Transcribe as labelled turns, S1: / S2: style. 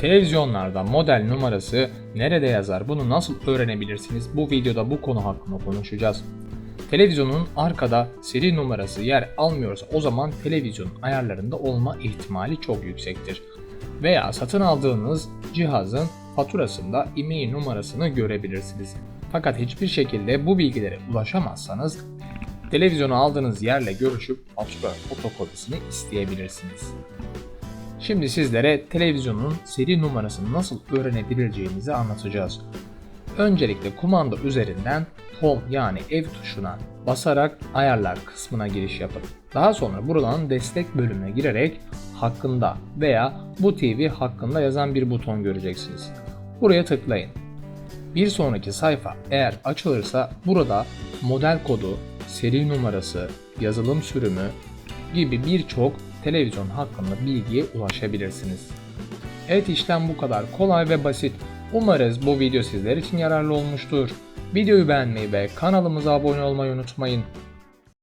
S1: Televizyonlarda model numarası nerede yazar bunu nasıl öğrenebilirsiniz? Bu videoda bu konu hakkında konuşacağız. Televizyonun arkada seri numarası yer almıyorsa o zaman televizyonun ayarlarında olma ihtimali çok yüksektir. Veya satın aldığınız cihazın faturasında IMEI numarasını görebilirsiniz. Fakat hiçbir şekilde bu bilgilere ulaşamazsanız televizyonu aldığınız yerle görüşüp fatura fotokopisini isteyebilirsiniz. Şimdi sizlere televizyonun seri numarasını nasıl öğrenebileceğimizi anlatacağız. Öncelikle kumanda üzerinden Home yani ev tuşuna basarak ayarlar kısmına giriş yapın. Daha sonra buradan destek bölümüne girerek hakkında veya bu TV hakkında yazan bir buton göreceksiniz. Buraya tıklayın. Bir sonraki sayfa eğer açılırsa burada model kodu, seri numarası, yazılım sürümü gibi birçok televizyon hakkında bilgiye ulaşabilirsiniz. Evet işlem bu kadar kolay ve basit. Umarız bu video sizler için yararlı olmuştur. Videoyu beğenmeyi ve kanalımıza abone olmayı unutmayın.